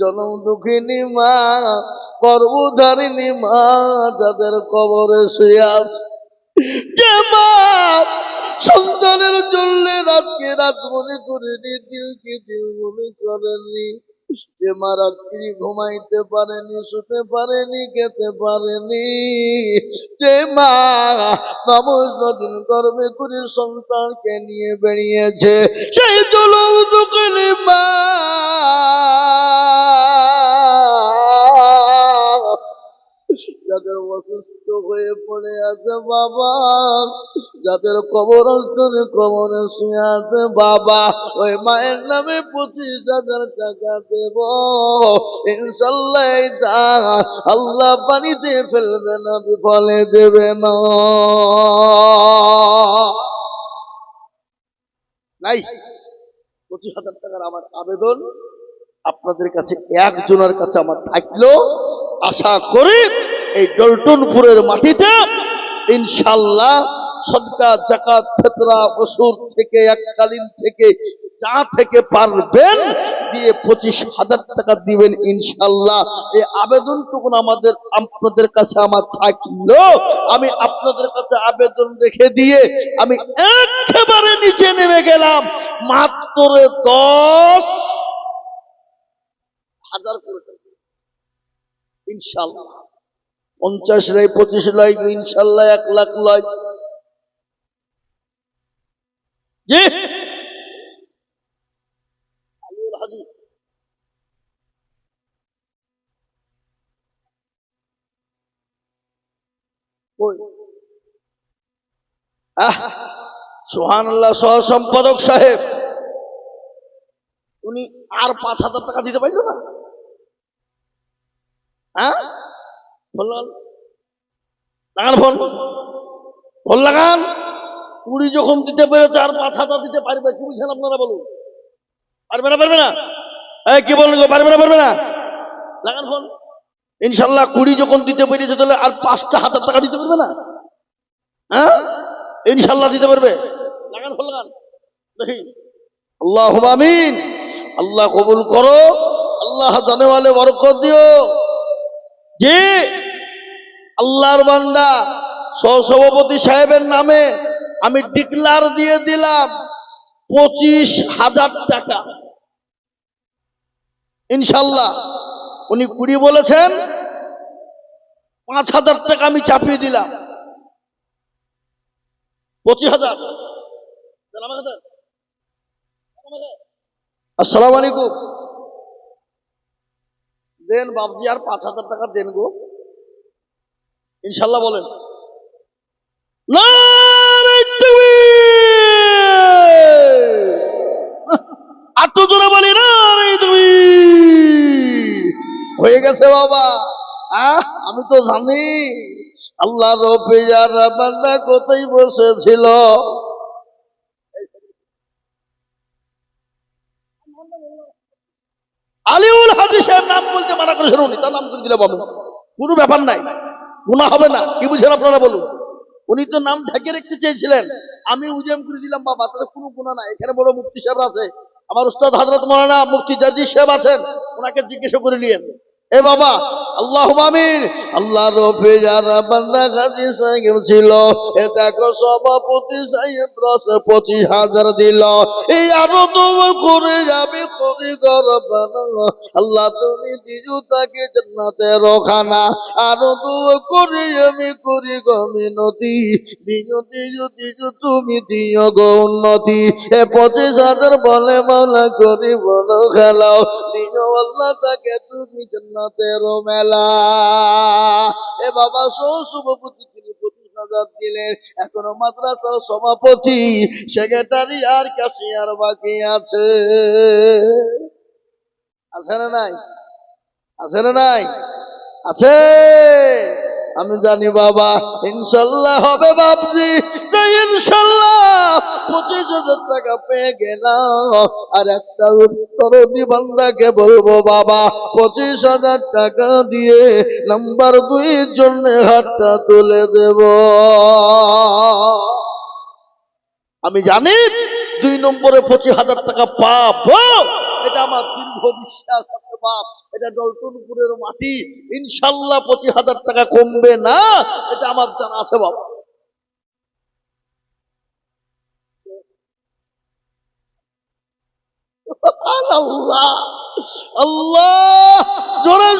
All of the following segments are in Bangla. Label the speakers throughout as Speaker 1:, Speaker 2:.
Speaker 1: জনম দুঃখিনী মা, গর্ভধারিণী মা, যাদের কবরে শুয়ে আছে। যে মা সন্তানের জন্য রাতকে রাত মনে করেনি, দিলকে দিল মনে করেনি। যে মা রাত্রি ঘুমাইতে পারেনি, শুতে পারেনি, খেতে পারেনি। যে মা নামজ নদিন গর্বে করে সন্তানকে নিয়ে বেরিয়েছে সেই জলম দুঃখের মা। যাদের অসুস্থ হয়ে পড়ে আছে বাবা। যাদের কবর অঞ্চলে কবরে শুয়ে আছে বাবা। ওই মায়ের নামে পঁচিশ হাজার টাকা দেব। ইনশাল্লাহ আল্লাহ পানিতে ফেলবে না, বিফলে দেবে না। নাই, পঁচিশ হাজার টাকার আমার আবেদন আপনাদের কাছে একজনের কাছে আমার থাকল। আশা করি এই ডলটনপুরের মাটিতে ইনশাল্লাহ সদকা, জাকাত, ফেতরা, ওসুর থেকে, এককালীন থেকে যা থেকে পারবেন দিয়ে পঁচিশ হাজার টাকা দিবেন ইনশাল্লাহ। এই আবেদনটুকুন আমাদের, আপনাদের কাছে আমার থাকল। আমি আপনাদের কাছে আবেদন রেখে দিয়ে আমি একেবারে নিচে নেমে গেলাম। মাত্র দশ হাজার করে। ইনশাল্লাহ। পঞ্চাশ লাই পঁচিশ লাই ইনশাল্লাহ এক লাখ লাই। জি। আলিউল হাজি কই? আহ সোহান আল্লাহ সহ সম্পাদক সাহেব। উনি আর পাঁচ হাজার টাকা দিতে পারল না? হ্যাঁ? ফোন লাগান ফোন। ফোন লাগান। কুড়ি যখন দিতে পেরেছে আর পাঁচ হাজার দিতে পারবে, কি বুঝছেন আপনারা বলুন? পারবে না পারবে না? এই, কি বলুন পারবে না পারবে না? লাগান ফোন। ইনশাল্লাহ কুড়ি যখন দিতে পেরেছে, তাহলে আর পাঁচটা হাজার টাকা দিতে পারবে না? হ্যাঁ? ইনশাল্লাহ দিতে পারবে। লাগান ফোন, লাগান। দেখি। আল্লাহ আমিন। আল্লাহ কবুল করো। আল্লাহ জানেওয়ালে বরকত দিও। যে আল্লাহর বান্দা, সহসভাপতি সাহেবের নামে আমি ডিক্লার দিয়ে দিলাম পঁচিশ হাজার টাকা। ইনশাল্লাহ, উনি কুড়ি বলেছেন, পাঁচ হাজার টাকা আমি চাপিয়ে দিলাম। পঁচিশ হাজার। আসসালাম। আলাইকুম। দেন বাবজি আর পাঁচ হাজার টাকা দেন গো। ইনশাল্লাহ বলেন। তাকবীর! জোরে বলি না তুমি হয়ে গেছে বাবা। আমি তো জানি আল্লাহ রবে যারা বান্দা কোথায় বসেছিল। আলিউল হাদিসের নাম বলতে মানা করেছেন উনি তার নাম করে দিলে বাবু। কোনো ব্যাপার নাই। গুণা হবে না। কি বুঝেন আপনারা বলুন? উনি তো নাম ঢেকে রাখতে চেয়েছিলেন। আমি উজেম করে দিলাম, বাবা তাদের কোনো গুণা নাই। এখানে বড় মুক্তি সাহেব আছে। আমার উস্তাদ হাজরত মৌলানা মুক্তি জাজি সাহেব আছেন। ওনাকে জিজ্ঞাসা করে নিয়েন। এ বাবা আল্লাহ আমিন। আল্লাহ রফে যারা বান্দা গাজী সাহেব ছিল, এ দেখো সভাপতি সাহেব রস পঁচিশ হাজার দিল। এই আরও তো করে যাবে করে গরবানা আল্লাহ তুমি দিজু তাকে জান্নাতে রখানা। আরও তো করে আমি করি মিনতি দিজু দিজু দিজু, তুমি দিও গো উন্নতি। এ পঁচিশ হাজার বলে মাওলা করি বলো খেলাও। দিজু আল্লাহ তাকে তুমি জান্নাতের এ বাবা সৌ শুভপতি তিনি পঁচিশ হাজার দিলেন, এখনও মাদ্রাসার সভাপতি, সেক্রেটারি আর ক্যাশিয়ার বাকি আছে। আছে না নাই? আছে না নাই? আছে? আমি জানি বাবা, ইনশাল্লাহ হবে বাপজি। ইনশাল্লাহ। পঁচিশ হাজার টাকা পেয়ে গেলাম। আর একটা উত্তর দিবান্দাকে বলব, বাবা, পঁচিশ হাজার টাকা দিয়ে নাম্বার দুইয়ের জন্য হাতটা তুলে দেব। আমি জানি দুই নম্বরে পঁচিশ হাজার টাকা পাপ এটা এটা আমার দীর্ঘ বিশ্বাস আছে বাপ এটা ডলটনপুরের মাটি। ইনশাল্লাহ পঁচিশ হাজার টাকা কমবে না। এটা আমার জানা আছে, বাবা। আল্লাহ আল্লাহ, জোরে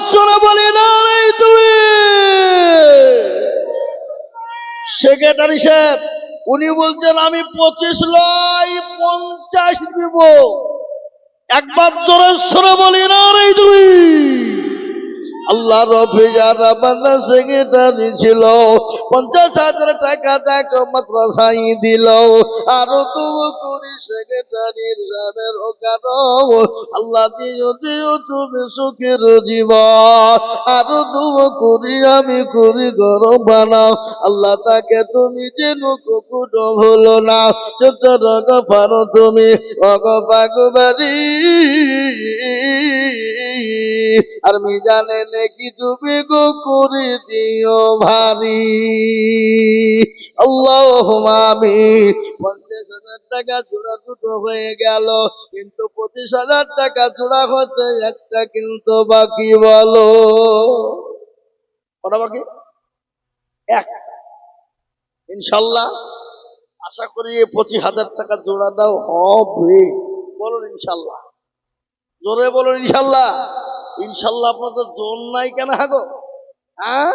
Speaker 1: সেক্রেটারি সাহেব, উনি বলছেন, আমি পঁচিশ লাই পঞ্চাশ দিব। একবার জোরে সরে বলি, না রে তুমি। যারা বান্দা সেক্রেটারি ছিল, পঞ্চাশ হাজার টাকা দেখ মাদ্রাসাই দিল। আরও তুমি আরও আমি করি গরম বানাও আল্লাহ তাকে তুমি যেন কুকুর হলো না। চোদ্দ রগ পারো তুমি অগ পাগবারি আর মিজানে তুমি গো করে দিও ভারী? আল্লাহ আমি পঞ্চাশ হাজার টাকা জোড়া দুটো হয়ে গেল, কিন্তু পঁচিশ হাজার টাকা জোড়া হতে একটা, কিন্তু বাকি বলো। কটা বাকি? এক ইনশাল্লাহ, আশা করি পঁচিশ হাজার টাকা জোড়াটাও হবে। বলুন ইনশাল্লাহ। জোরে বলুন ইনশাল্লাহ। ইনশাল্লাহ আপনাদের জোর নাই কেন হাগো হ্যাঁ?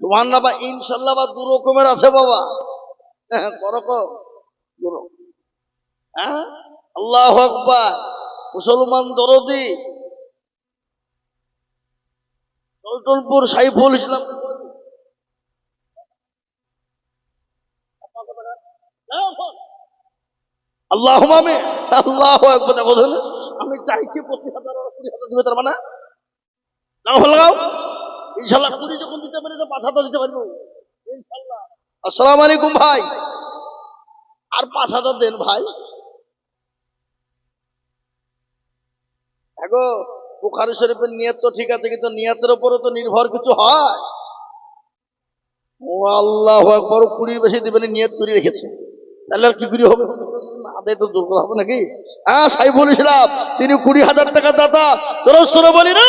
Speaker 1: তোমার না বা ইনশাল্লাহ বা দু রকমের আছে বাবা। হ্যাঁ করকম দূর হ্যাঁ? আল্লাহ আকবার। মুসলমান দরদি। টলটলপুর সাইফুল ইসলাম। আল্লাহ আমি আল্লাহ একবার দেখো আমি চাইছি পঁচিশ হাজার তার মানে শরীফের নিয়ত তো ঠিক আছে, কিন্তু নিয়তের উপরে তো নির্ভর কিছু হয়। আল্লাহ কুড়ির বেশি দিবেন নিয়ত করে রেখেছে। তাহলে আর কি কুড়ি হবে? না দেয় তো দুর্বল হবে নাকি? হ্যাঁ সাইফুল ইসলাম, তিনি কুড়ি হাজার টাকা দাতা। তোর বলি, না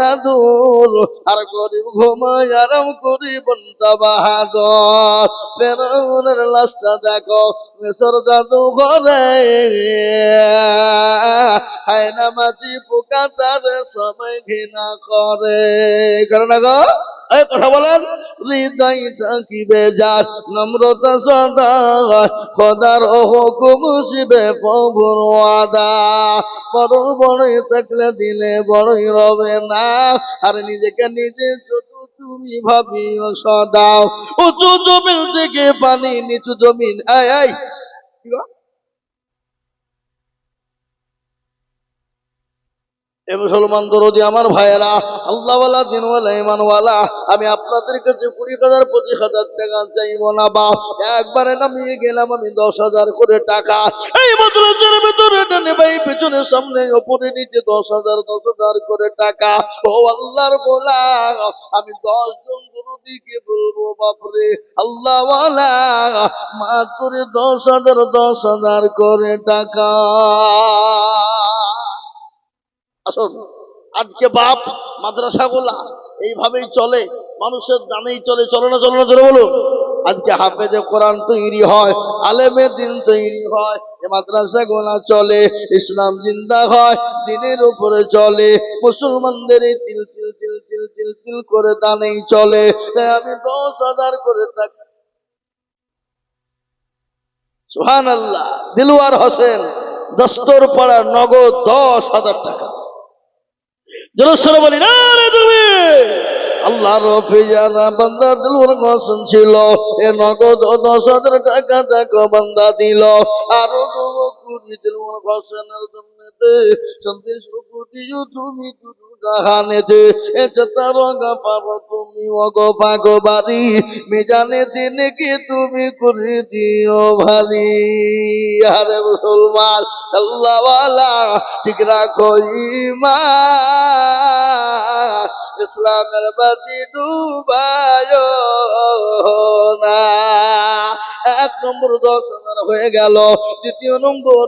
Speaker 1: দূর। আর গরিব ঘুমায় আরাম করি, বন্টা বাহাদর। ফেরাউনের লাশটা দেখো মেসর জাদু ঘরে। হায় না মাছি পোকা তার সময় ঘৃণা করে। কারণ না গো? কথা বলেন, হৃদয় থাকিবে যার নম্রতা সদা, খোদার হুকুম শিবে প্রভুর ওয়াদা। বড় বড়ই থাকলে দিলে বড়ই রবে না, আর নিজেকে নিজে ছোট তুমি ভাবিও সদা। উঁচু জমিন থেকে পানি, নিচু জমিন এই এই কি গো? এ মুসলমান দরদি আমার ভাইয়েরা, আল্লাহওয়ালা, দিনওয়ালা ইমানওয়ালা আমি আপনাদের কাছে কুড়ি হাজার, পঁচিশ হাজার টাকা চাইব না বা, একবারে নামিয়ে গেলাম আমি দশ হাজার করে টাকা। এই মাদ্রাসার ভেতরে ডানে ভাই, পেছনে সামনে, ওপরে নিচে দশ হাজার দশ হাজার করে টাকা। ও আল্লাহর বলা আমি দশ জন দরদিকে বলব, বাপরে, আল্লাহওয়ালা মাত্র দশ হাজার দশ হাজার করে টাকা। আসুন আজকে বাপ মাদ্রাসাগুলা এইভাবেই চলে, মানুষের দানেই চলে। চলে না চলে না, চলে বলুন। আজকে হাফেজে কোরআন তৈরি হয়, আলেমে দিন তৈরি হয়, এ মাদ্রাসা গোলা চলে, ইসলাম জিন্দা হয়, দিনের উপরে চলে, মুসলমানদের তিল তিল তিল তিল তিল তিল করে দানেই চলে আমি দশ হাজার করে থাকি সুহান আল্লাহ দিলওয়ার হোসেন দস্তর পাড়া নগদ দশ হাজার টাকা। জনস্বরে বলি, না রে তুমি! আল্লাহর ফিজানা বান্দা দিলুর কসম ছিল। এ নগদ দশ হাজার টাকা টাকা বান্দা দিল। আরও দু কুড়ি দিলুর কসমের শান্তি সুখ দিও তুমি দুটো চেতারঙ্গা পাবো, তুমি অগো পাগো বাড়ি মিজানে কি তুমি করে দিও ভারি। আরে মুসলমান, আল্লাহওয়ালা, ঠিক রাখো ইসলামের বাতি ডুবায় না। এক নম্বর দশ হয়ে গেল, দ্বিতীয় নম্বর।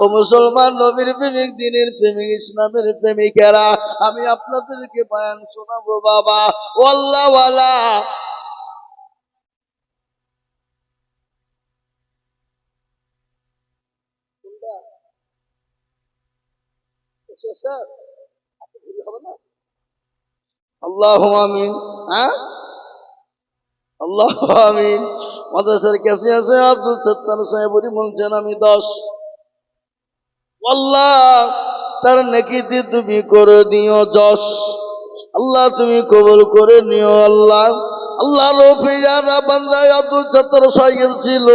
Speaker 1: ও মুসলমান নবীর প্রেমিক, দিনের প্রেমিক, ইসলামের প্রেমিকেরা, আমি আপনাদেরকে বয়ান শোনাবো বাবা। ও আল্লাহ আমিন। হ্যাঁ? আল্লাহ আমিন। মাদ্রাসার কাছে আছে আব্দুল সত্তার সাহেবরি বলছেন আমি দশ। আল্লাহ তার নেকিতে তুমি করে দিও যশ। আল্লাহ তুমি কবল করে নিও আল্লাহ। আল্লাহ রফিয়ারা বান্দায় আব্দুল সত্তর সাইকেল ছিল।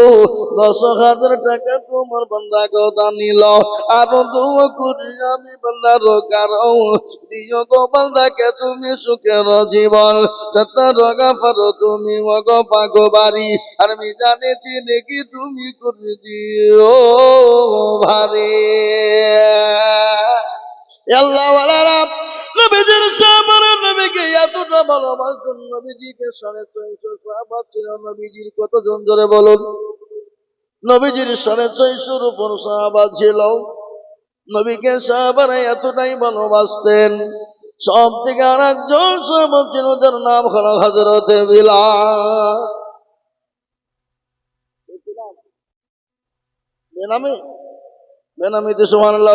Speaker 1: দশ হাজার টাকা তোমার বান্দা কথা নিল। আরও দোয়া করি আমি বান্দার কারণ দিও গো বান্দাকে, তুমি সুখের জীবন। সত্তর গাফার তুমি মগ পাগো বাড়ি আর আমি জানি তিনি কি তুমি করে দিও ভারী। আল্লাহ নবীজির সাহাবারা নবীকে এতটা ভালোবাসতেন নবীজিকে সাড়ে ছয়শো ছিল, নবীজির কতজন ধরে বলুন? নবীজির সাড়ে ছয়শোর উপর সাহাবা ছিল। নবীকে সাহাবারা এতটাই ভালোবাসতেন। সব থেকে আর একজন ছিল, যার নাম হলো হজরতে বিলাল। বেনামি? বেনামিতে সমান আল্লাহ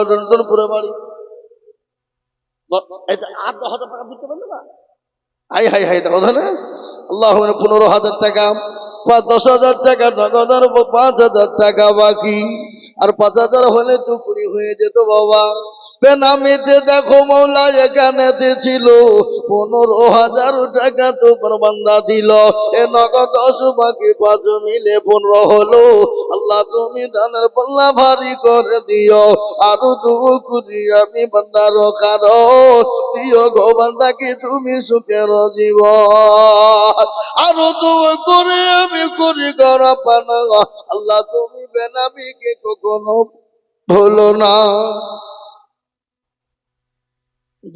Speaker 1: পুরে বাড়ি। আট হাজার টাকা দিতে পারবে না? আই হাই হাই দেখো না? আল্লাহ পনেরো হাজার টাকা। দশ হাজার টাকা নগদার উপর পাঁচ হাজার টাকা বাকি। আর পাঁচ হাজার হলে তো কুড়ি হয়ে যেত বাবা। বেনামিতে দেখো মৌলা এখানেতে ছিল পনেরো হাজার টাকা তোমার বান্দা দিল। এ নগদ বাকি পাঁচ মিলে পনেরো হলো। আল্লাহ তুমি দানের পাল্লা ভারী করে দিও। আরও দু কুড়ি আমি বান্দার কারও দিও গো বান্দাকে তুমি সুখের জীবন। আরও দু করে আমি করি করা পানা আল্লাহ, তুমি বেনামিকে কখনো ভুলো না।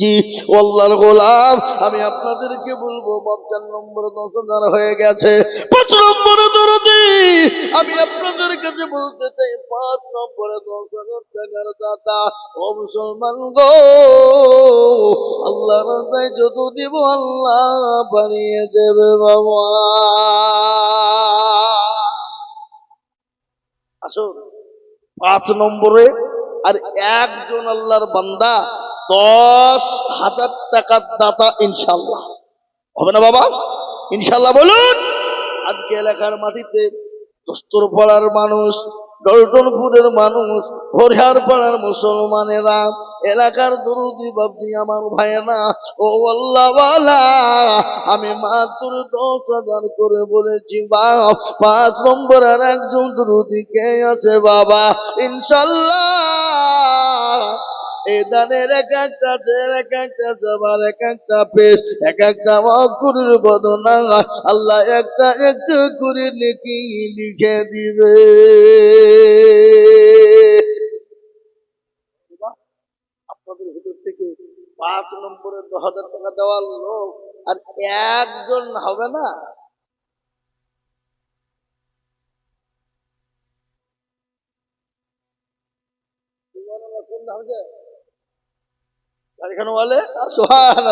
Speaker 1: জি, আল্লাহর গোলাম, আমি আপনাদেরকে বলব চার নম্বর দশ হাজার হয়ে গেছে। পাঁচ নম্বরে দরদি, আমি আপনাদের কাছে বলতে চাই, পাঁচ নম্বরে দশ হাজার টাকার দাতা। ও মুসলমান গো আল্লাহ রাস্তায় যত দিব, আল্লাহ বানিয়ে দেবে বাবা। আসুন। পাঁচ নম্বরে, আর একজন আল্লাহর বান্দা দশ হাজার টাকার দাতা ইনশাল্লাহ হবে না বাবা? ইনশাল্লাহ বলুন। আজকে এলাকার মাটিতে দস্তর পড়ার মানুষ ডলটনপুরের মানুষ, হরিহার পাড়ার মুসলমানেরা, এলাকার দরুদি বাবদি আমার ভাইয়েরা, ও আল্লাহওয়ালা আমি মাত্র দশ হাজার করে বলেছি, বাপ, পাঁচ নম্বরের একজন দরুদি কে আছে বাবা? ইনশাল্লাহ। এক একটা এক একটা জবার এক একটা পেশ, এক একটা বদনা, আল্লাহ একটা করে লিখে দিবে। আপনাদের ভিতর থেকে পাঁচ নম্বরে দশ হাজার টাকা দেওয়ার লোক আর একজন হবে না? কোন হবে? এখানে বলে সোহান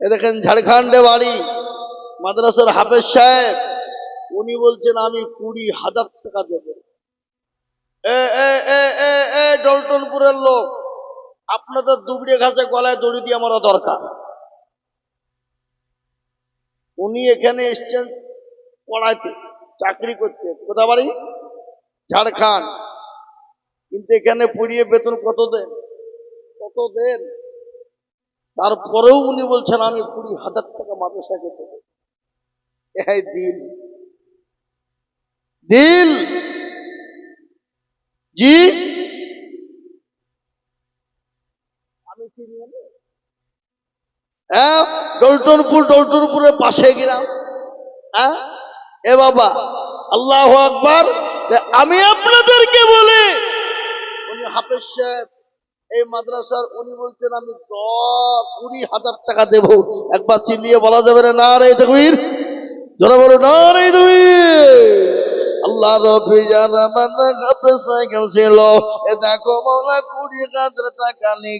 Speaker 1: এ দেখেন ঝাড়খণ্ডে বাড়ি, মাদ্রাসার হাফেজ সাহেব, উনি বলছেন, আমি কুড়ি হাজার টাকা দেব। এ এ ডলটনপুরের লোক, আপনাদের দুবড়ে ঘাসে গলায় দড়ি দিয়ে আমার দরকার। উনি এখানে এসছেন পড়াইতে, চাকরি করতে। কোথা বাড়ি? ঝাড়খণ্ড। কিন্তু এখানে পড়িয়ে বেতন কত দেন কত দেন। তারপরেও উনি বলছেন, আমি কুড়ি হাজার টাকা মাদ্রাসাকে দেবো এই দিল। দিল। জি। আমি কি হ্যাঁ ডলটনপুর ডলটনপুরের পাশে গেলাম। হ্যাঁ এ বাবা, আল্লাহ আকবার। আমি আপনাদেরকে বলি, উনি হাফেজ সাহেব এই মাদ্রাসার উনি বলছেন আমি কুড়ি হাজার টাকা দেব। একবার চিল্লিয়ে বলা যাবে না, রে তকবীর। ধরে বলো না রে তকবীর। আল্লাহ রফি মাদ্রাসা হাফেজ সাহেব ছিল। এ দেখো মৌলা কুড়ি হাজার টাকা নিয়ে